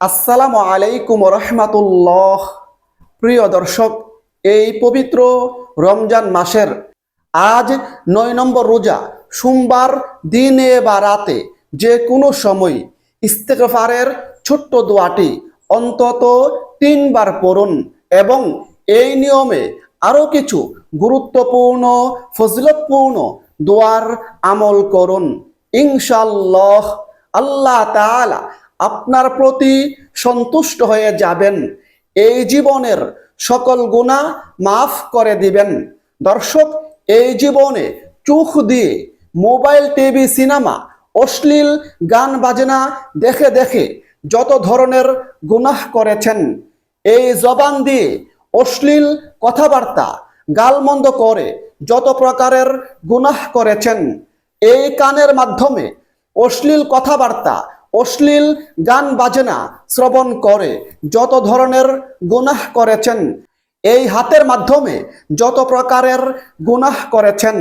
আসসালামু আলাইকুম রহমাতুল্লাহ। প্রিয় দর্শক, এই পবিত্র রমজান মাসের আজ নয় নম্বর রোজা, সোমবার দিনে বা রাতে যে কোনো সময় ইস্তেকফারের ছোট্ট দোয়াটি অন্তত তিনবার পড়ুন এবং এই নিয়মে আরও কিছু গুরুত্বপূর্ণ, ফজিলতপূর্ণ দোয়ার আমল করুন। ইনশাল্লাহ আল্লাহ তাআলা আপনার প্রতি সন্তুষ্ট হয়ে যাবেন। এই জীবনের সকল গুণা মাফ করে দিবেন। দর্শক, এই জীবনে চোখ দিয়ে মোবাইল, টিভি, সিনেমা, অশ্লীল গান, বাজনা দেখে দেখে যত ধরনের গুনাহ করেছেন, এই জবান দিয়ে অশ্লীল কথাবার্তা গালমন্দ করে যত প্রকারের গুনাহ করেছেন, এই কানের মাধ্যমে অশ্লীল কথাবার্তা অশ্লীল গান বাজনা শ্রবণ করে, যত ধরনের গুনাহ করেছেন, এই হাতের মাধ্যমে যত প্রকারের গুনাহ করেছেন,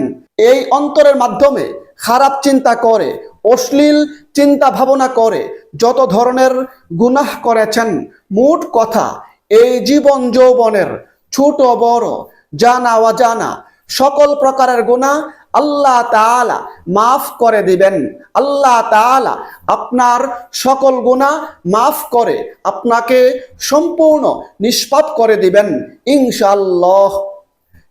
এই অন্তরের মাধ্যমে খারাপ চিন্তা করে, অশ্লীল চিন্তা ভাবনা করে, যত ধরনের গুনাহ করেছেন, মোট কথা এই জীবন যৌবনের ছোট বড়, জানা অজানা সকল প্রকারের গুনাহ আল্লাহ তাআলা মাফ করে দিবেন। আল্লাহ তাআলা আপনার সকল গুনাহ মাফ করে, আপনাকে সম্পূর্ণ নিষ্পাপ করে দিবেন ইনশাল্লাহ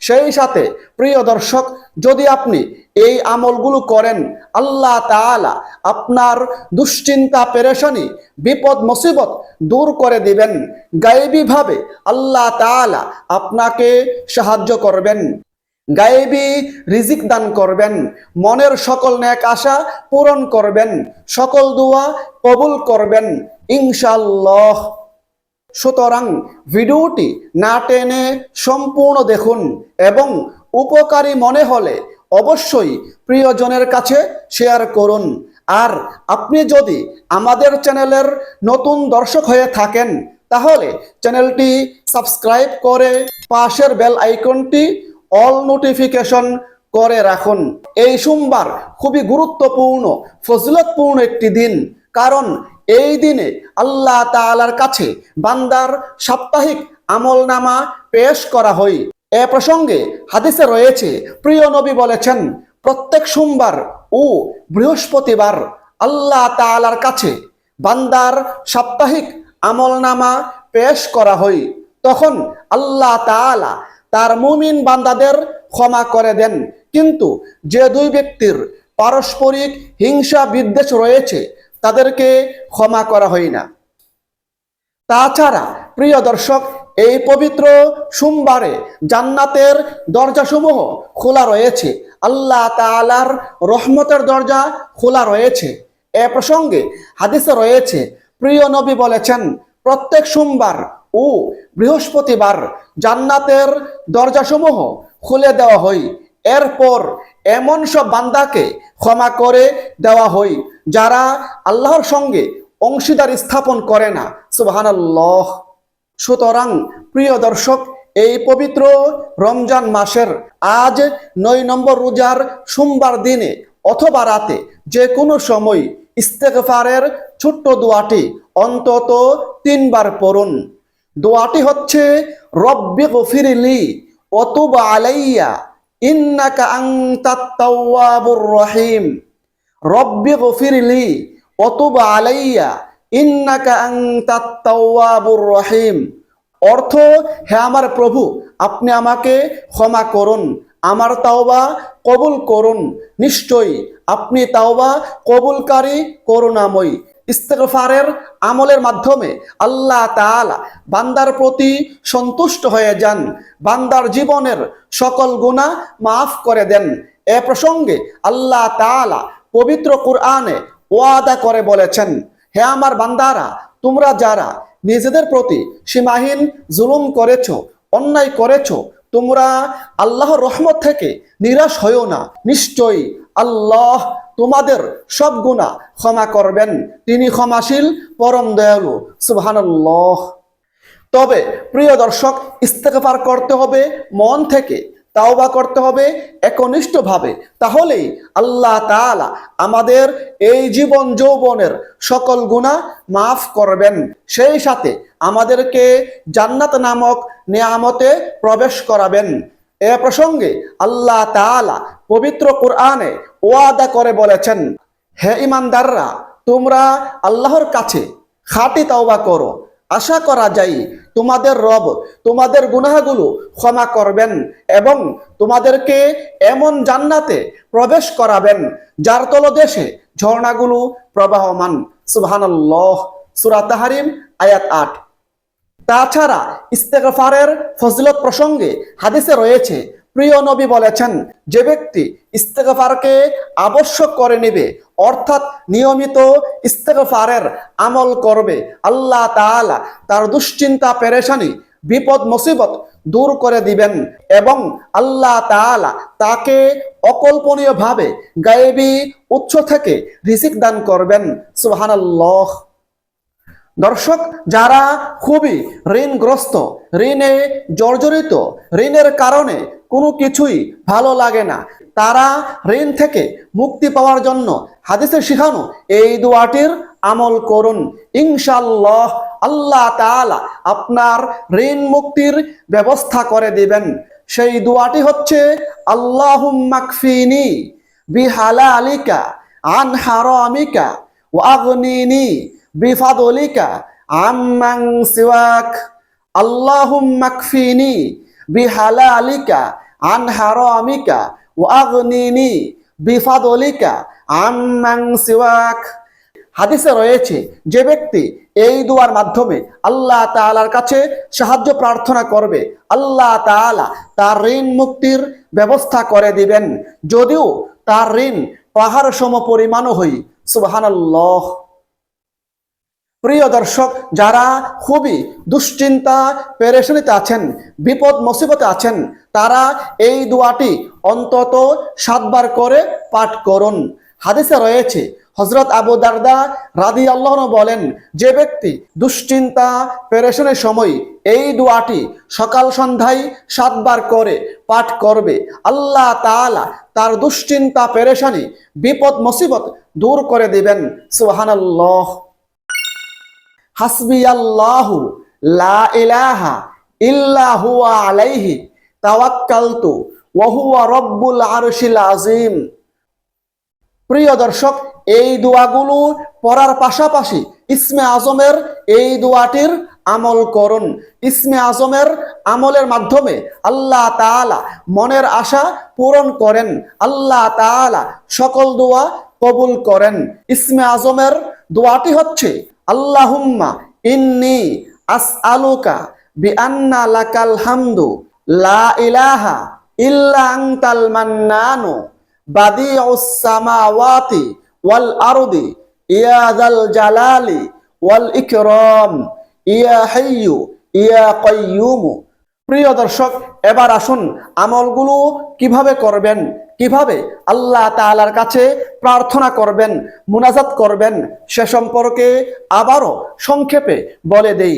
সেই সাথে প্রিয় দর্শক, যদি আপনি এই আমলগুলো করেন, আল্লাহ তাআলা আপনার দুশ্চিন্তা, পেরেশানি, বিপদ, মুসিবত দূর করে দিবেন। গায়েবীভাবে আল্লাহ তাআলা আপনাকে সাহায্য করবেন। গায়েবী রিজিক দান করবেন। মনের সকল ন্যাক আশা পূরণ করবেন। সকল দোয়া কবুল করবেন। ইনশাল্লাহ সুতরাং ভিডিওটি না টেনে সম্পূর্ণ দেখুন এবং উপকারী মনে হলে অবশ্যই প্রিয়জনের কাছে শেয়ার করুন। আর আপনি যদি আমাদের চ্যানেলের নতুন দর্শক হয়ে থাকেন, তাহলে চ্যানেলটি সাবস্ক্রাইব করে পাশের বেল আইকনটি অল নোটিফিকেশন করে রাখুন। এই সোমবার খুবই গুরুত্বপূর্ণ, ফজিলতপূর্ণ একটি দিন। কারণ এই দিনে আল্লাহ তাআলার কাছে বান্দার সাপ্তাহিক আমল নামা পেশ করা হয়। এ প্রসঙ্গে হাদিসে রয়েছে, প্রিয় নবী বলেছেন, প্রত্যেক সোমবার ও বৃহস্পতিবার আল্লাহ তাআলার কাছে বান্দার সাপ্তাহিক আমল নামা পেশ করা হয়। তখন আল্লাহ তাআলা তার মুমিন বান্দাদের ক্ষমা করে দেন। কিন্তু যে দুই ব্যক্তির পারস্পরিক হিংসা বিদ্বেষ রয়েছে, তাদেরকে ক্ষমা করা হয় না। তাছাড়া, প্রিয় দর্শক, এই পবিত্র সোমবারে জান্নাতের দরজাসমূহ খোলা রয়েছে। আল্লাহ তাআলার রহমতের দরজা খোলা রয়েছে। এ প্রসঙ্গে হাদিসে রয়েছে, প্রিয় নবী বলেছেন, প্রত্যেক সোমবার ও বৃহস্পতিবার জান্নাতের দরজাসমূহ খুলে দেওয়া হয়। এরপর এমন সব বান্দাকে ক্ষমা করে দেওয়া হয়, যারা আল্লাহর সঙ্গে অংশীদার স্থাপন করে না। সুবহানাল্লাহ। সুতরাং প্রিয় দর্শক, এই পবিত্র রমজান মাসের আজ নয় নম্বর রোজার সোমবার দিনে অথবা রাতে যে কোনো সময় ইস্তেগফারের ছোট্ট দোয়াটি অন্তত তিনবার পড়ুন। দোয়াটি হচ্ছে, রব্বি গফিরলি অতুব আলাইয়া, ইন্নাকা আনতাত তাওয়াবুর রহিম। রব্বি গফিরলি অতুব আলাইয়া, ইন্নাকা আনতাত তাওয়াবুর রহিম। অর্থ, হে আমার প্রভু, আপনি আমাকে ক্ষমা করুন, আমার তাওবা কবুল করুন। নিশ্চয়ই আপনি তাওবা কবুলকারী, করুণাময়ী। ইস্তেগফারের আমলের মাধ্যমে আল্লাহ তাআলা বান্দার প্রতি সন্তুষ্ট হয়ে যান, বান্দার জীবনের সকল গুনাহ মাফ করে দেন। এ প্রসঙ্গে আল্লাহ তাআলা পবিত্র কুরআনে ওয়াদা করে বলেছেন, হে আমার বান্দারা, তোমরা যারা নিজেদের প্রতি সীমাহীন জুলুম করেছ, অন্যায় করেছ, তোমরা আল্লাহর রহমত থেকে নিরাশ হয়েও না। নিশ্চয়ই আল্লাহ তোমাদের সব গুণা ক্ষমা করবেন। তিনি ক্ষমাশীল, পরম দয়ালু। সুবহানাল্লাহ। তবে প্রিয় দর্শক, ইস্তেগফার করতে হবে, মন থেকে তাওবা করতে হবে একনিষ্ঠভাবে। তাহলেই আল্লাহ তাআলা আমাদের এই জীবন যৌবনের সকল গুণা মাফ করবেন। সেই সাথে আমাদেরকে জান্নাত নামক নিয়ামতে প্রবেশ করাবেন। এ প্রসঙ্গে আল্লাহ তাআলা পবিত্র কোরআনে ওয়াদা করে বলেছেন, হে ইমানদাররা, তোমরা আল্লাহর কাছে খাটি তাওবা করো। আশা করা যায় তোমাদের রব তোমাদের গুনাহগুলো ক্ষমা করবেন এবং তোমাদেরকে এমন জান্নাতে প্রবেশ করাবেন, যার তলদেশে ঝর্ণাগুলো প্রবাহমান। সুবহানাল্লাহ, সূরা আয়াত আট। তাছাড়া ইস্তেগফারের ফজিলত প্রসঙ্গে হাদিসে রয়েছে প্রিয় নবী বলেছেন, যে ব্যক্তি ইস্তেগফারকে আবশ্যক করে নেবে, অর্থাৎ নিয়মিত ইস্তেগফারের আমল করবে, আল্লাহ তাআলা তার দুশ্চিন্তা, পেরেশানি, বিপদ, মুসিবত দূর করে দিবেন এবং আল্লাহ তাআলা তাকে অকল্পনীয়ভাবে গায়েবী উৎস থেকে রিজিক দান করবেন। সুবহানাল্লাহ। দর্শক, যারা খুবই ঋণগ্রস্ত, ঋণে জর্জরিত, ঋণের কারণে কোনো কিছুই ভালো লাগে না। তারা ঋণ থেকে মুক্তি পাওয়ার জন্য হাদিসে শিখানো, এই দোয়াটির আমল করুন। ইনশাল্লাহ আল্লাহ তালা আপনার ঋণ মুক্তির ব্যবস্থা করে দিবেন। সেই দোয়াটি হচ্ছে আল্লাহুম্মাকফিনি বিহালালিকা আন হারামিকা ওয়াগনিনি বিফাদলিকা আম্মাং সিওয়াক। আল্লাহুম্মাকফিনি বিহালালিকা আন হারামিকা ওয়াগনিনি, বিফাদলিকা আম্মাং সিওয়াক হাদিসে রয়েছে, যে ব্যক্তি এই দুয়ার মাধ্যমে আল্লাহ তাআলার কাছে সাহায্য প্রার্থনা করবে, আল্লাহ তাআলা তার ঋণ মুক্তির ব্যবস্থা করে দিবেন। যদিও তার ঋণ পাহাড় সম পরিমাণও হই, সুবহানাল্লাহ। প্রিয় দর্শক, যারা খুবই দুশ্চিন্তা, পেরেশানিতে আছেন, বিপদ মুসিবতে আছেন, তারা এই দোয়াটি অন্তত সাতবার করে পাঠ করুন। হাদিসে রয়েছে হজরত আবু দারদা রাদি আল্লাহ বলেন, যে ব্যক্তি দুশ্চিন্তা, পেরেশানের সময় এই দোয়াটি সকাল সন্ধ্যায় সাতবার করে পাঠ করবে, আল্লাহ তাআলা তার দুশ্চিন্তা, পেরেশানি, বিপদ, মুসিবত দূর করে দিবেন। সুবহানাল্লাহ। হাসবি আল্লাহু লা ইলাহা ইল্লা হুয়া আলাইহি, তাওয়াক্কালতু, ওয়া হুয়া রব্বুল আরশিল আযীম। প্রিয় দর্শক, এই দোয়াগুলো পড়ার পাশাপাশি ইসমে আজমের এই দোয়াটির আমল করুন। ইসমে আজমের আমলের মাধ্যমে আল্লাহ তাআলা মনের আশা পূরণ করেন। আল্লাহ তালা সকল দোয়া কবুল করেন। ইসমে আজমের দোয়াটি হচ্ছে আল্লাহুম্মা ইন্নি আসআলুকা বিআন্না লাকাল হামদু, লা ইলাহা ইল্লা আনতাল মান্নানু, বাদিউস সামাওয়াতি ওয়াল আরদি, ইয়া যাল জালালি ওয়াল ইকরাম, ইয়া হাইয়ু, ইয়া কাইয়ুম। প্রিয় দর্শক, এবার আসুন আমলগুলো কীভাবে করবেন? কীভাবে আল্লাহ তালার কাছে প্রার্থনা করবেন, মুনাজাত করবেন, সে সম্পর্কে আবারও সংক্ষেপে বলে দেই।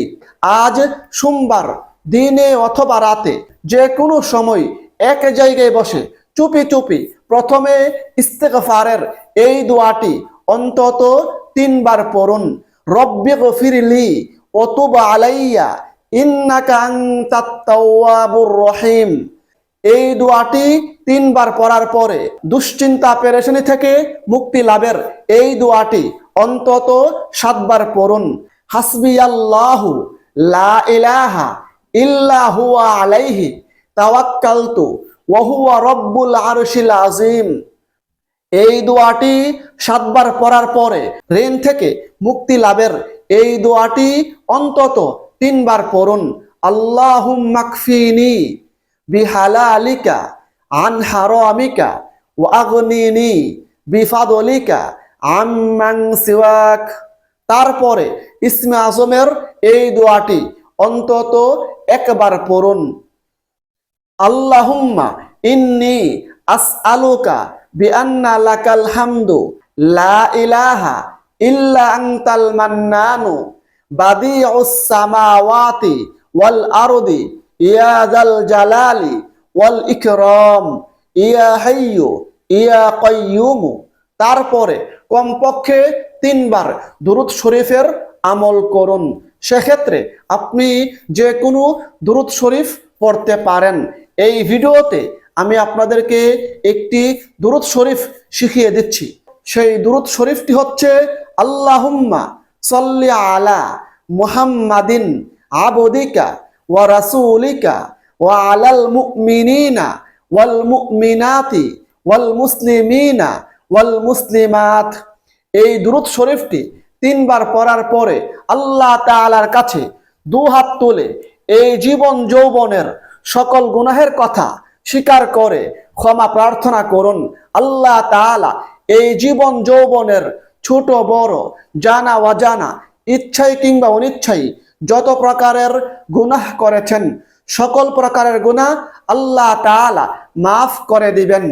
আজ সোমবার দিনে অথবা রাতে যে কোনো সময় এক জায়গায় বসে চুপি চুপি প্রথমে ইস্তেকফারের এই দোয়াটি অন্তত তিনবার পড়ুন। রব্বি গফিরলি অতুব আলাইয়া, ইন্নাকা আনতাত তাওয়াবুর রহিম। এই দোয়াটি তিনবার পড়ার পরে দুশ্চিন্তা পেরেশানি থেকে মুক্তি লাভের এই দোয়াটি অন্তত সাতবার পড়ুন। হাসবি আল্লাহু লা ইলাহা ইল্লা আলাইহি তাওয়াক্কালতু ওয়া হুয়া রব্বুল আরশিল আযীম। এই দোয়াটি সাতবার পড়ার পরে ঋণ থেকে মুক্তি লাভের এই দোয়াটি অন্তত তিনবার পড়ুন। আল্লাহুম্মাকফিনি বিহালালিকা, আন হারামিকা ওয়া আগনিনি, বিফাদলিকা আম্মান সিওয়াক। তারপরে ইসমে আজমের এই দোয়াটি অন্তত একবার পড়ুন। আল্লাহুম্মা ইন্নি আসআলুকা বিআন্না লাকাল হামদু, লা ইলাহা ইল্লা আনতাল মান্নানু, বাদিউস সামাওয়াতি ওয়াল আরদি ইয়া যাল জালালি ওয়াল ইকরাম, ইয়া হাইয়ু, ইয়া কাইয়ুমু। তারপরে কমপক্ষে তিনবার দুরুদ শরীফের আমল করুন। সেক্ষেত্রে আপনি যে কোনো দুরুদ শরীফ পড়তে পারেন। এই ভিডিওতে আমি আপনাদেরকে একটি দুরুদ শরীফ শিখিয়ে দিচ্ছি। সেই দুরুদ শরীফটি হচ্ছে, আল্লাহুম্মা সাল্লি আলা মুহাম্মাদিন আবদিকা ওয়া রাসূলিকা ওয়া আলাল মুমিনিনা ওয়াল মুমিনাতি ওয়াল মুসলিমিনা এই দুরুদ শরীফটি তিনবার পড়ার পরে আল্লাহ তাআলার কাছে দু হাত তুলে এই জীবন যৌবনের সকল গুনাহের কথা স্বীকার করে, ক্ষমা প্রার্থনা করুন। আল্লাহ তাআলা এই জীবন যৌবনের ছোট, বড়, জানা, অজানা ইচ্ছাই কিংবা অনিচ্ছাই যত প্রকারের গুনাহ করেছেন, সকল প্রকারের গুনাহ আল্লাহ তাআলা মাফ করে দিবেন।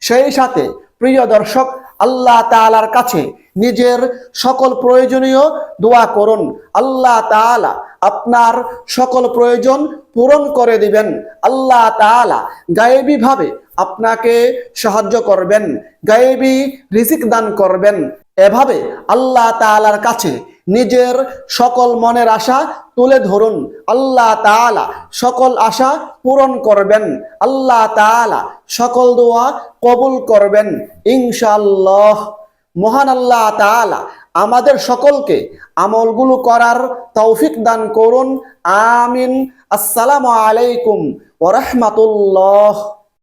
সেই সাথে প্রিয় দর্শক, আল্লাহ তাআলার কাছে নিজের সকল প্রয়োজনীয় দোয়া করুন। আল্লাহ তাআলা আপনার সকল প্রয়োজন পূরণ করে দিবেন। আল্লাহ তাআলা গায়েবী ভাবে আপনাকে সাহায্য করবেন, গায়েবী রিজিক দান করবেন। এভাবে আল্লাহ তাআলার কাছে নিজের সকল মনের আশা তুলে ধরুন। আল্লাহ তাআলা সকল আশা পূরণ করবেন। আল্লাহ তাআলা সকল দোয়া কবুল করবেন। ইনশাল্লাহ মহান আল্লাহ তাআলা আমাদের সকলকে আমলগুলো করার তৌফিক দান করুন। আমিন। আসসালামু আলাইকুম ওয়া রাহমাতুল্লাহ।